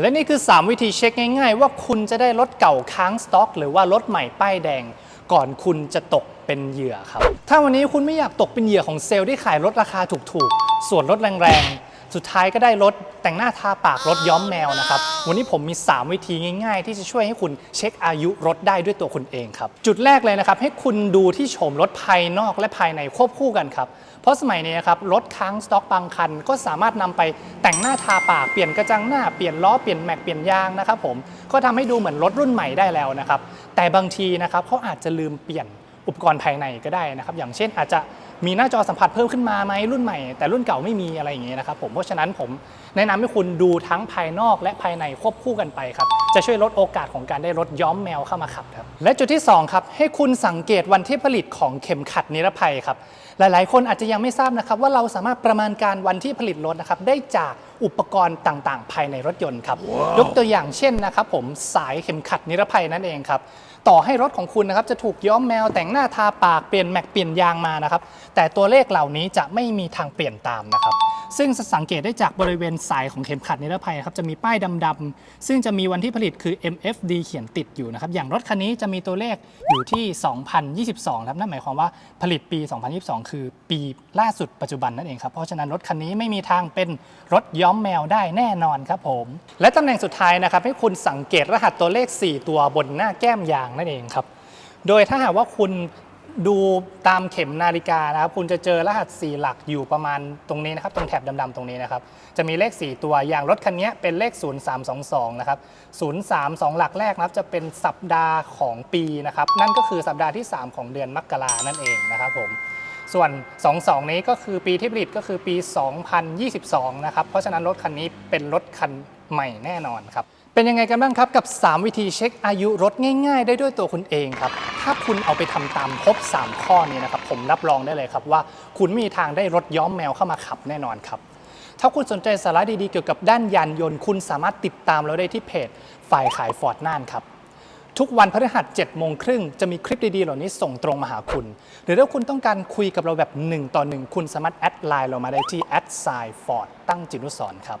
และนี่คือ 3 วิธีเช็คง่ายๆ ว่าคุณจะได้รถเก่าค้างสต็อก หรือว่ารถใหม่ป้ายแดง ก่อนคุณจะตกเป็นเหยื่อครับ ถ้าวันนี้คุณไม่อยากตกเป็นเหยื่อของเซลล์ที่ขายรถราคาถูกๆ ส่วนรถแรงๆ สุดท้ายก็ได้รถแต่งหน้าทาปากรถย้อมแมวนะครับ วันนี้ผมมี 3 วิธีง่าย ๆ ที่จะช่วยให้คุณเช็คอายุรถได้ด้วยตัวคุณเองครับ จุดแรกเลยนะครับ ให้คุณดูที่โฉมรถภายนอกและภายในควบคู่กันครับ เพราะสมัยนี้นะครับรถค้างสต็อกบางคัน ก็สามารถนำไปแต่งหน้าทาปากเปลี่ยนกระจังหน้าเปลี่ยนล้อเปลี่ยนแม็กเปลี่ยนยางนะครับผมก็ทำให้ดูเหมือนรถรุ่นใหม่ได้แล้วนะครับแต่บางทีนะครับเขาอาจจะลืมเปลี่ยนอุปกรณ์ภายในก็ได้นะครับ อย่างเช่นอาจจะ มีหน้าจอสัมผัสเพิ่มขึ้นมาไหมรุ่นใหม่ แต่รุ่นเก่าไม่มีอะไรอย่างเงี้ยนะครับผมเพราะฉะนั้นผมแนะนำให้คุณดูทั้งภายนอกและภายในควบคู่กันไปครับ จะช่วยลดโอกาสของการได้รถย้อมแมวเข้ามาขับครับและจุดที่สองครับให้คุณสังเกตวันที่ผลิตของเข็มขัดนิรภัยครับหลาย ๆ คนอาจจะยังไม่ทราบนะครับว่าเราสามารถประมาณการวันที่ผลิตรถนะครับได้จากอุปกรณ์ต่าง ๆ ภายในรถยนต์ครับยกตัวอย่างเช่นนะครับผมสายเข็มขัดนิรภัยนั่นเองครับต่อให้รถของคุณนะครับจะถูกย้อมแมวแต่งหน้าทาปากเปลี่ยนแม็กเปลี่ยนยางมานะครับแต่ตัวเลขเหล่านี้จะไม่มีทางเปลี่ยนตามนะครับ ซึ่งสังเกตได้จากบริเวณสายของเข็มขัดนิรภัยครับจะมีป้ายดำๆซึ่งจะมีวันที่ผลิตคือ MFD เขียนติดอยู่นะครับอย่างรถคันนี้จะมีตัวเลขอยู่ที่ 2022ครับนั่นหมายความว่าผลิตปี 2022 คือปีล่าสุดปัจจุบันนั่นเองครับเพราะฉะนั้นรถคันนี้ไม่มีทางเป็นรถย้อมแมวได้แน่นอนครับผมและตำแหน่งสุดท้ายนะครับให้คุณสังเกตรหัสตัวเลข 4 ตัวบนหน้าแก้มยางนั่นเองครับโดยถ้าหากว่าคุณ ดูตามเข็มนาฬิกานะครับ คุณจะเจอรหัส 4 หลักอยู่ประมาณตรงนี้นะครับ ตรงแถบดำๆตรงนี้นะครับ จะมีเลข 4 ตัวอย่างรถคันนี้เป็นเลข 0322 นะครับ 032 หลักแรกนะครับ จะเป็นสัปดาห์ของปีนะครับ นั่นก็คือสัปดาห์ที่ 3 ของเดือนมกรานั่นเองนะครับผมส่วน 22 นี้ก็คือปีที่ผลิตก็คือปี 2022 นะครับ เพราะฉะนั้นรถคันนี้เป็นรถคันใหม่แน่นอนครับ เป็นยังไงกันบ้างครับกับ 3 วิธีเช็คอายุรถง่าย ๆ ได้ด้วยตัวคุณเองครับ ถ้าคุณเอาไปทำตามครบ 3 ข้อนี้นะครับ ผมรับรองได้เลยครับว่า คุณมีทางได้รถย้อมแมวเข้ามาขับแน่นอนครับ ถ้าคุณสนใจสาระดีๆเกี่ยวกับด้านยานยนต์ คุณสามารถติดตามเราได้ที่เพจฝ่ายขายฟอร์ดน่านครับทุกวันพฤหัส7โมงครึ่งจะมีคลิปดีๆ เหล่านี้ส่งตรงมาหาคุณ หรือถ้าคุณต้องการคุยกับเราแบบ 1 ต่อ 1 คุณสามารถแอดไลน์เรามาได้ที่แอดไซฟอร์ดตั้งจินุสรครับ